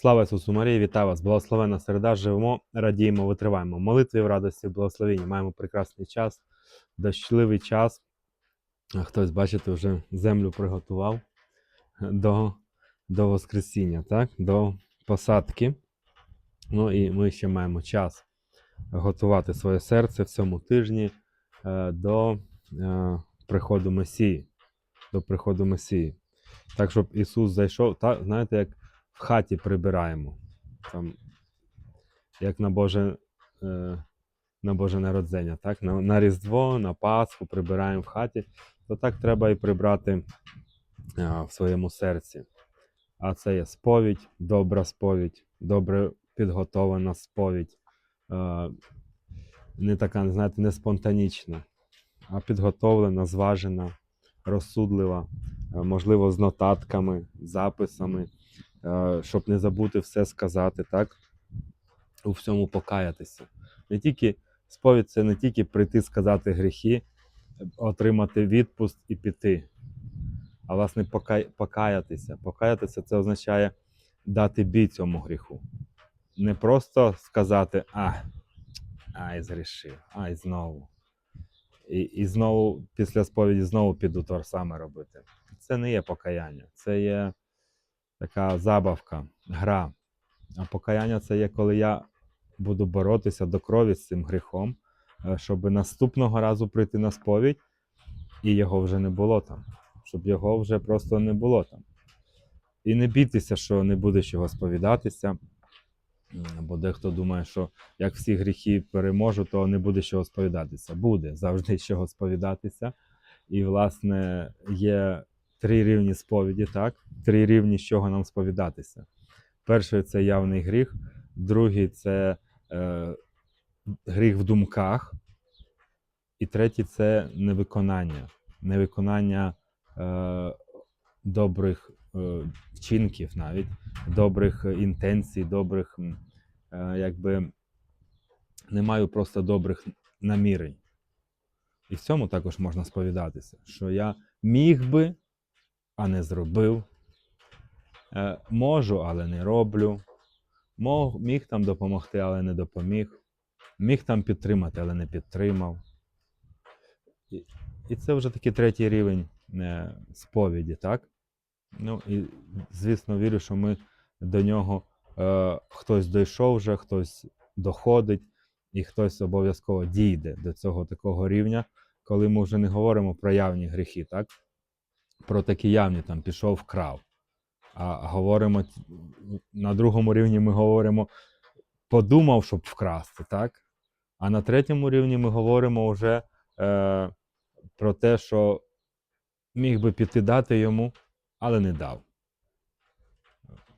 Слава Ісусу Марії, вітаю вас! Благословена середа, живемо, радіємо, витриваємо. Молитві в радості, благословенні. Маємо прекрасний час, дощливий час. Хтось, бачите, вже землю приготував до, до Воскресіння, так? до посадки. Ну і ми ще маємо час готувати своє серце в цьому тижні е, до е, приходу Месії. До приходу Месії. Так, щоб Ісус зайшов, та, знаєте, як в хаті прибираємо. Там, як на Боже, е, на Боже народзення. Так? На, на Різдво, на Пасху прибираємо в хаті, то так треба і прибрати е, в своєму серці. А це є сповідь, добра сповідь, добре підготовлена сповідь. Е, не така, знаєте, не спонтанічна, а підготовлена, зважена, розсудлива, е, можливо, з нотатками, записами, щоб не забути все сказати, так? У всьому покаятися. Не тільки сповідь це не тільки прийти сказати гріхи, отримати відпуст і піти. А власне покаятися. Покаятися це означає дати бій цьому гріху. Не просто сказати, а, ай, згрішив, ай, знову. І, і знову після сповіді знову піду те саме робити. Це не є покаяння, це є така забавка, гра. А покаяння це є, коли я буду боротися до крові з цим гріхом, е, щоб наступного разу прийти на сповідь, і його вже не було там. Щоб його вже просто не було там. І не бійтеся, що не буде чого сповідатися. Бо дехто думає, що як всі гріхи переможу, то не буде чого сповідатися. Буде завжди чого сповідатися. І, власне, є три рівні сповіді, так? Три рівні, з чого нам сповідатися. Перший це явний гріх, другий це е, гріх в думках, і третій це невиконання. Невиконання е, добрих е, вчинків, навіть добрих інтенцій, добрих, е, якби не маю просто добрих намірень. І в цьому також можна сповідатися, що я міг би, а не зробив. Е, можу, але не роблю. Міг там допомогти, але не допоміг. Міг там підтримати, але не підтримав. І, і це вже такий третій рівень е, сповіді, так? Ну і звісно, вірю, що ми до нього е, хтось дійшов вже, хтось доходить, і хтось обов'язково дійде до цього такого рівня, коли ми вже не говоримо про явні гріхи, так? Про такі явні там пішов, вкрав. А говоримо на другому рівні ми говоримо подумав, щоб вкрасти, так? А на третьому рівні ми говоримо вже е, про те, що міг би піти дати йому, але не дав.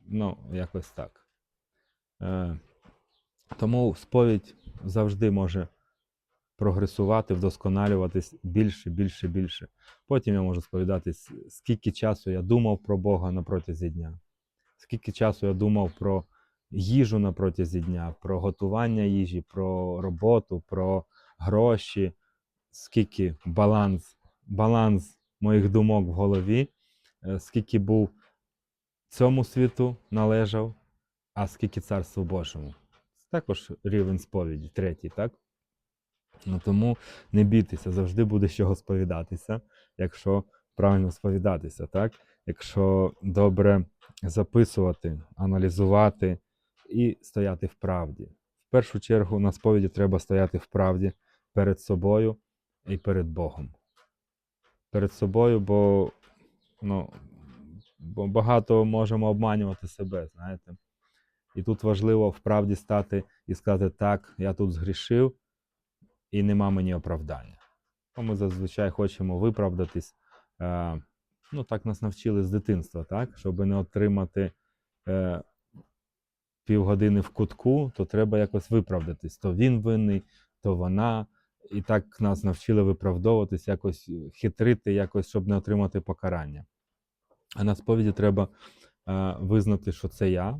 Ну, якось так. Е, тому сповідь завжди може прогресувати, вдосконалюватись більше, більше, більше. Потім я можу сповідатись, скільки часу я думав про Бога на протязі дня, скільки часу я думав про їжу на протязі дня, про готування їжі, про роботу, про гроші, скільки баланс, баланс моїх думок в голові, е, скільки був цьому світу належав, а скільки царству Божому. Також рівень сповіді, третій, так? Ну, тому не бійтеся, завжди буде чого сповідатися, якщо правильно сповідатися, так? Якщо добре записувати, аналізувати і стояти в правді. В першу чергу на сповіді треба стояти в правді перед собою і перед Богом. Перед собою, бо, ну, бо багато можемо обманювати себе, знаєте. І тут важливо в правді стати і сказати, так, я тут згрішив, і нема мені оправдання. Бо Ми зазвичай хочемо виправдатись. Е, ну, так нас навчили з дитинства, так? Щоб не отримати е, півгодини в кутку, то треба якось виправдатись. То він винний, то вона. І так нас навчили виправдовуватись, якось хитрити, якось, щоб не отримати покарання. А на сповіді треба е, визнати, що це я,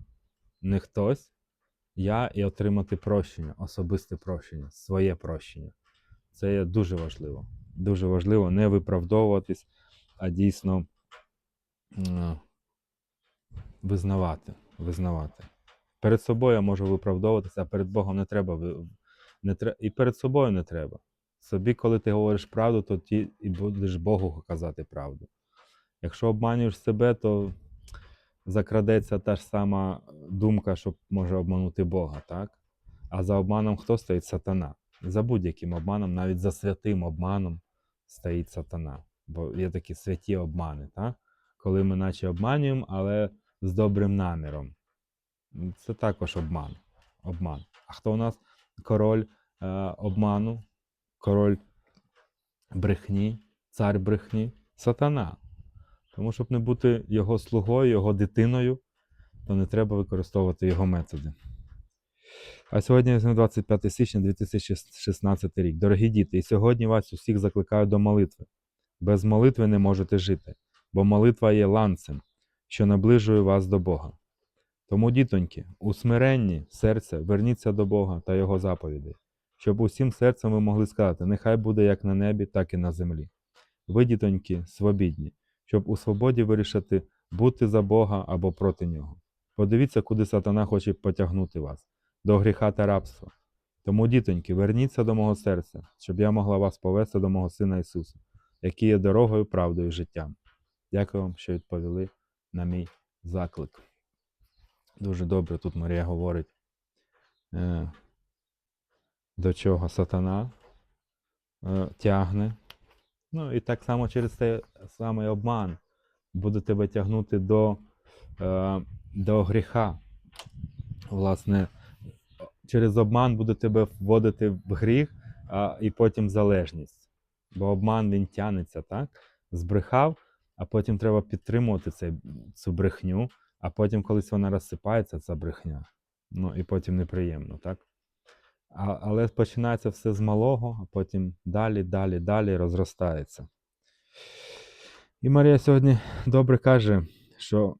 не хтось, я і отримати прощення, особисте прощення, своє прощення. Це є дуже важливо. Дуже важливо не виправдовуватись, а дійсно визнавати. визнавати. Перед собою я можу виправдовуватися, а перед Богом не треба. Не тре- І перед собою не треба. Собі, коли ти говориш правду, то ти і будеш Богу казати правду. Якщо обманюєш себе, то закрадеться та ж сама думка, що може обманути Бога, так? А за обманом хто стоїть? Сатана. За будь-яким обманом, навіть за святим обманом стоїть сатана. Бо є такі святі обмани, так? коли ми наче обманюємо, але з добрим наміром. Це також обман. обман. А хто у нас король е, обману, король брехні, цар брехні? Сатана. Тому, щоб не бути його слугою, його дитиною, то не треба використовувати його методи. А сьогодні 25 січня 2016 рік. Дорогі діти, і сьогодні вас усіх закликаю до молитви. Без молитви не можете жити, бо молитва є ланцем, що наближує вас до Бога. Тому, дітоньки, у смиренні серця верніться до Бога та Його заповідей, щоб усім серцем ви могли сказати, нехай буде як на небі, так і на землі. Ви, дітоньки, свобідні, щоб у свободі вирішити бути за Бога або проти Нього. Подивіться, куди сатана хоче потягнути вас до гріха та рабства. Тому, дітоньки, верніться до мого серця, щоб я могла вас повести до мого Сина Ісуса, який є дорогою, правдою і життям. Дякую вам, що відповіли на мій заклик. Дуже добре тут Марія говорить, е, до чого сатана е, тягне. Ну і так само через цей самий обман буде тебе тягнути до, е, до гріха. Власне, через обман буде тебе вводити в гріх а, і потім залежність. Бо обман він тянеться, так? Збрехав, а потім треба підтримувати цей, цю брехню, а потім колись вона розсипається, ця брехня. Ну і потім неприємно, так? А, але починається все з малого, а потім далі, далі, далі розростається. І Марія сьогодні добре каже, що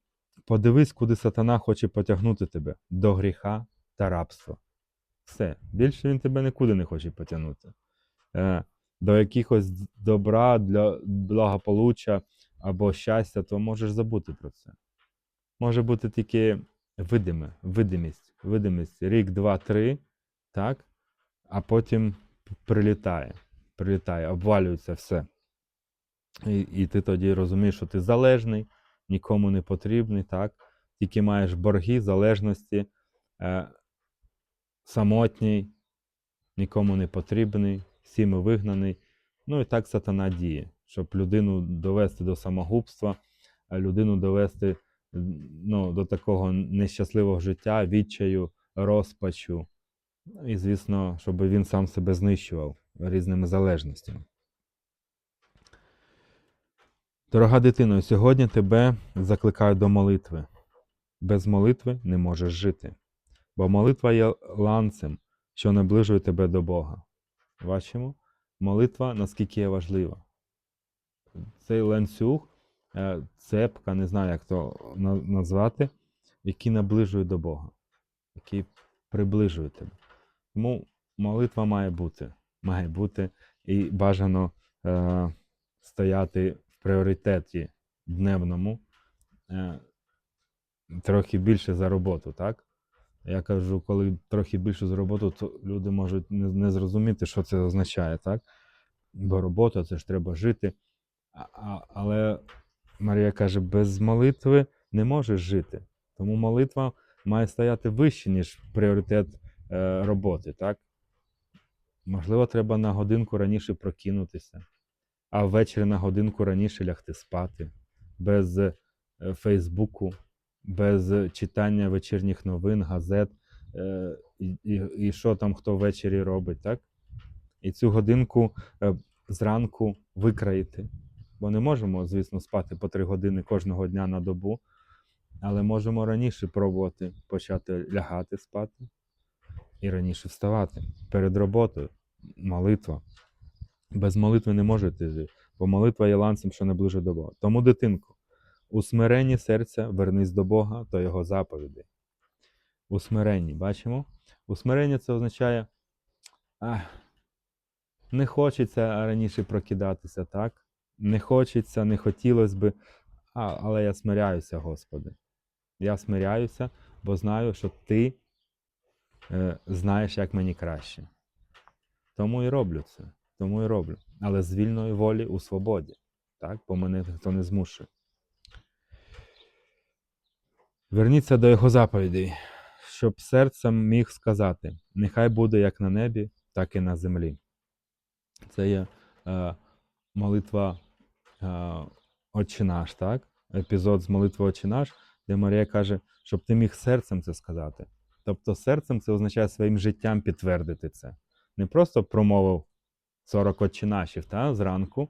подивись, куди сатана хоче потягнути тебе до гріха та рабства. Все. Більше він тебе нікуди не хоче потягнути. Е, до якихось добра, для благополуччя або щастя, то можеш забути про це. Може бути тільки видиме, видимість, видимість рік, два, три, так? а потім прилітає, прилітає, обвалюється все. І, і ти тоді розумієш, що ти залежний, нікому не потрібний, так? тільки маєш борги, залежності, е, самотній, нікому не потрібний, всіми вигнаний. Ну і так сатана діє, щоб людину довести до самогубства, людину довести ну, до такого нещасливого життя, відчаю, розпачу. Ну, І, звісно, щоб він сам себе знищував різними залежностями. Дорога дитино, сьогодні тебе закликаю до молитви. Без молитви не можеш жити, бо молитва є ланцем, що наближує тебе до Бога. Бачимо? Молитва наскільки є важлива. Цей ланцюг, е, цепка, не знаю, як то назвати, який наближує до Бога, який приближує тебе. Тому молитва має бути. Має бути і бажано е, стояти в пріоритеті дневному, е, трохи більше за роботу, так? Я кажу, коли трохи більше за роботу, то люди можуть не, не зрозуміти, що це означає, так? Бо робота це ж треба жити. А, а, але Марія каже, без молитви не можеш жити. Тому молитва має стояти вище, ніж пріоритет роботи, так? Можливо, треба на годинку раніше прокинутися, а ввечері на годинку раніше лягти спати, без е, Фейсбуку, без читання вечірніх новин, газет, е, і, що там хто ввечері робить, так? І цю годинку е, зранку викраїти. Бо не можемо, звісно, спати по три години кожного дня на добу, але можемо раніше пробувати почати лягати спати і раніше вставати перед роботою. Молитва. Без молитви не можете жити, бо молитва є ланцем, що наближує до Бога. Тому, дитинку, у смиренні серця вернись до Бога та Його заповідей. У смиренні, бачимо? У смиренні це означає, ах, не хочеться раніше прокидатися, так? Не хочеться, не хотілося би, а, але я смиряюся, Господи. Я смиряюся, бо знаю, що ти знаєш, як мені краще. Тому і роблю це. Тому і роблю. Але з вільної волі у свободі. Так? Бо мене ніхто не змушує. Верніться до його заповідей, щоб серцем міг сказати: нехай буде як на небі, так і на землі. Це є е, молитва е, Отче наш, так? Епізод з молитви Отче наш, де Марія каже, щоб ти міг серцем це сказати. Тобто серцем це означає своїм життям підтвердити це. Не просто промовив 40 Отче нашів та, зранку,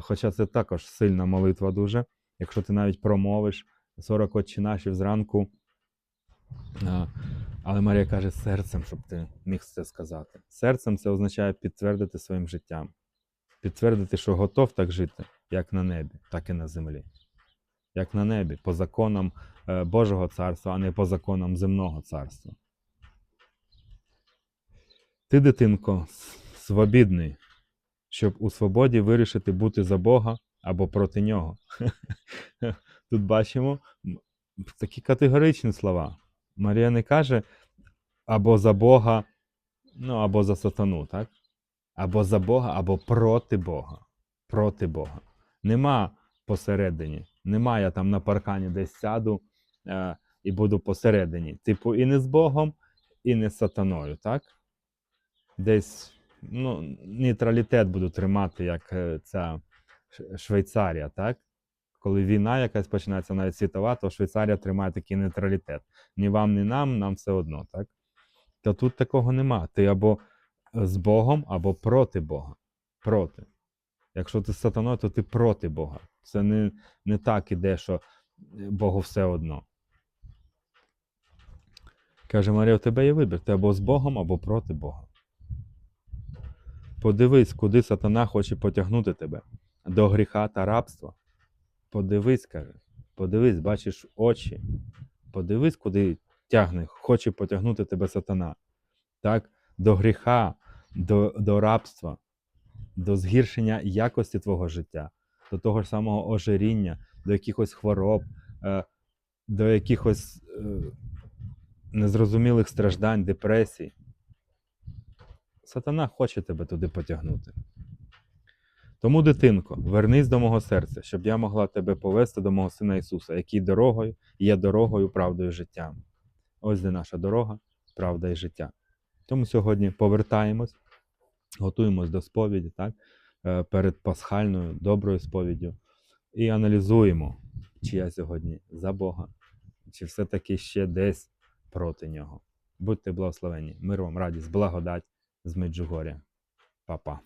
хоча це також сильна молитва дуже. Якщо ти навіть промовиш 40 Отче нашів зранку, але Марія каже серцем, щоб ти міг це сказати. Серцем це означає підтвердити своїм життям. Підтвердити, що готов так жити, як на небі, так і на землі. Як на небі, по законам е, Божого царства, а не по законам земного царства. Ти, дитинко, свобідний, щоб у свободі вирішити бути за Бога або проти нього. Тут бачимо такі категоричні слова. Марія не каже або за Бога, ну або за сатану, так? Або за Бога, або проти Бога. Проти Бога. Нема посередині. Нема я там на паркані десь сяду е, і буду посередині. Типу, і не з Богом, і не з сатаною, так? Десь ну, нейтралітет буду тримати, як е, ця Швейцарія, так? Коли війна якась починається навіть світова, то Швейцарія тримає такий нейтралітет. Ні вам, ні нам, нам все одно, так? Та тут такого нема. Ти або з Богом, або проти Бога. Проти. Якщо ти з сатаною, то ти проти Бога. Це не, не так іде, що Богу все одно. Каже Марія, у тебе є вибір. Ти або з Богом, або проти Бога. Подивись, куди сатана хоче потягнути тебе. До гріха та рабства. Подивись, каже. Подивись, бачиш очі. Подивись, куди тягне, хоче потягнути тебе сатана. Так? До гріха, до, до рабства, до згіршення якості твого життя, до того ж самого ожиріння, до якихось хвороб, е, до якихось е, незрозумілих страждань, депресій. Сатана хоче тебе туди потягнути. Тому, дитинко, вернись до мого серця, щоб я могла тебе повести до мого Сина Ісуса, який дорогою є дорогою, правдою, життям. Ось де наша дорога, правда і життя. Тому сьогодні повертаємось, готуємось до сповіді, так? е, перед пасхальною доброю сповіддю і аналізуємо, чи я сьогодні за Бога, чи все-таки ще десь проти нього. Будьте благословені. Мир вам, радість, благодать з Меджугоря. Па-па.